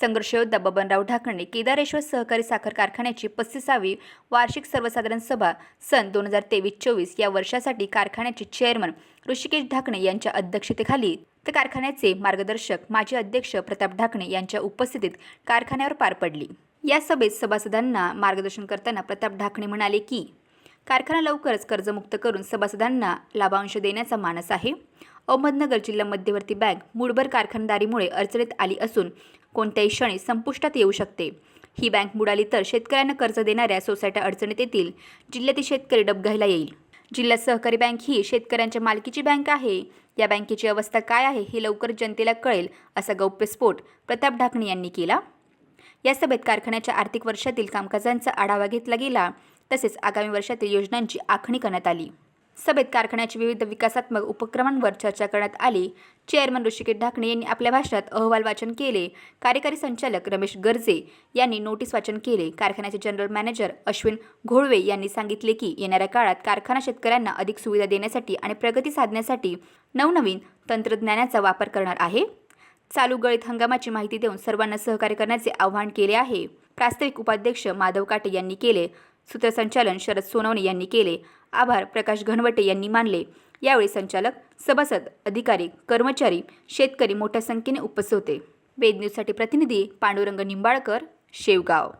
संघर्षयोद्धा बबनराव ढाकणे केदारेश्वर सहकारी साखर कारखान्याची पस्तीसावी वार्षिक सर्वसाधारण सभा सन दोन हजार तेवीस चोवीस या वर्षासाठी कारखान्याचे चेअरमन ऋषिकेश ढाकणे यांच्या अध्यक्षतेखाली. तर कारखान्याचे मार्गदर्शक माजी अध्यक्ष प्रताप ढाकणे यांच्या उपस्थितीत कारखान्यावर पार पडली. या सभेत सभासदांना मार्गदर्शन करताना प्रताप ढाकणे म्हणाले की कारखाना लवकरच कर्जमुक्त करून सभासदांना लाभांश देण्याचा मानस आहे. अहमदनगर जिल्हा मध्यवर्ती बँक मुडभर कारखानदारीमुळे अडचणीत आली असून कोणत्याही क्षणी संपुष्टात येऊ शकते. ही बँक बुडाली तर शेतकऱ्यांना कर्ज देणाऱ्या सोसायट्या अडचणीत येतील. जिल्ह्यातील शेतकरी डबघायला येईल. जिल्हा सहकारी बँक ही शेतकऱ्यांच्या मालकीची बँक आहे. या बँकेची अवस्था काय आहे हे लवकर जनतेला कळेल असा गौप्यस्फोट प्रताप ढाकणे यांनी केला. या सभेत कारखान्याच्या आर्थिक वर्षातील कामकाजांचा आढावा घेतला गेला. तसेच आगामी वर्षातील योजनांची आखणी करण्यात आली. सभेत कारखान्याच्या विविध विकासात्मक उपक्रमांवर चर्चा करण्यात आली. चेअरमन ऋषिकेश ढाकणे यांनी आपल्या भाषणात अहवाल वाचन केले. कार्यकारी संचालक रमेश गर्जे यांनी नोटीस वाचन केले. कारखान्याचे जनरल मॅनेजर अश्विन घोळवे यांनी सांगितले की येणाऱ्या काळात कारखाना शेतकऱ्यांना अधिक सुविधा देण्यासाठी आणि प्रगती साधण्यासाठी नवनवीन तंत्रज्ञानाचा वापर करणार आहे. चालू गळीत हंगामाची माहिती देऊन सर्वांना सहकार्य करण्याचे आवाहन केले आहे. प्रास्ताविक उपाध्यक्ष माधव काटे यांनी केले. सूत्रसंचालन शरद सोनवणे यांनी केले. आभार प्रकाश घनवटे यांनी मानले. यावेळी संचालक सभासद अधिकारी कर्मचारी शेतकरी मोठ्या संख्येने उपस्थित होते. वेद न्यूजसाठी प्रतिनिधी पांडुरंग निंबाळकर शेवगाव.